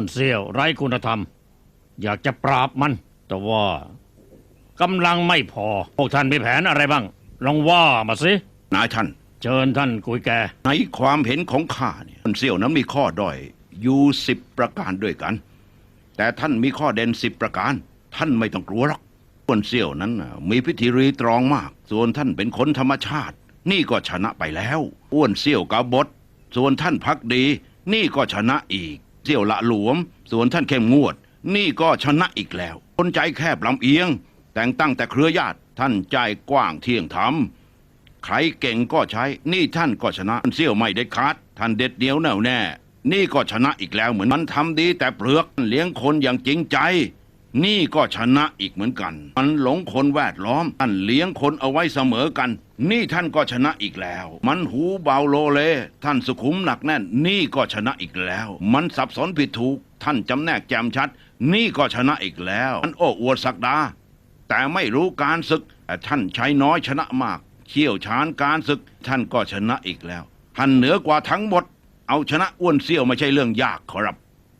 คนเซี่ยวไร้คุณธรรม อยากจะปราบมัน แต่ว่ากำลังไม่พอ พวกท่านมีแผนอะไรบ้าง ลองว่ามาสิ นายท่าน เชิญท่านกุยแก ในความเห็นของข้าเนี่ยคนเซี่ยวนั้นมีข้อด้อยอยู่สิบประการด้วยกัน แต่ท่านมีข้อเด่นสิบประการ ท่านไม่ต้องกลัวหรอกคนเซี่ยวนั้นน่ะมีพิธีรีตรองมาก ส่วนท่านเป็นคนธรรมชาติ นี่ก็ชนะไปแล้ว อ้วนเซี่ยวกาบดส่วนท่านพักดี นี่ก็ชนะอีก เซี่ยวละหลวม ส่วนท่านเข้มงวด นี่ก็ชนะอีกแล้ว คนใจแคบลำเอียง แต่งตั้งแต่เครือญาติท่านใจกว้างเที่ยงธรรมใครเก่งก็ใช้ นี่ท่านก็ชนะเซี่ยวไม่เด็ดขาดท่านเด็ดเดียวแน่วแน่ นี่ก็ชนะอีกแล้วเหมือนมันทำดีแต่เปลือกเลี้ยงคนอย่างจริงใจ นี่ก็ชนะอีกเหมือนกัน มันหลงคนแวดล้อมท่านเลี้ยงคนเอาไว้เสมอกัน นี่ท่านก็ชนะอีกแล้ว มันหูเบาโลเล ท่านสุขุมหนักแน่น นี่ก็ชนะอีกแล้ว มันสับสนผิดถูก ท่านจำแนกแจมชัด นี่ก็ชนะอีกแล้ว มันโอ้อวดสักดา แต่ไม่รู้การศึก ท่านใช้น้อยชนะมาก เชี่ยวชาญการศึก ท่านก็ชนะอีกแล้ว ท่านเหนือกว่าทั้งหมด เอาชนะอ้วนเซี่ยวไม่ใช่เรื่องยากขอรับ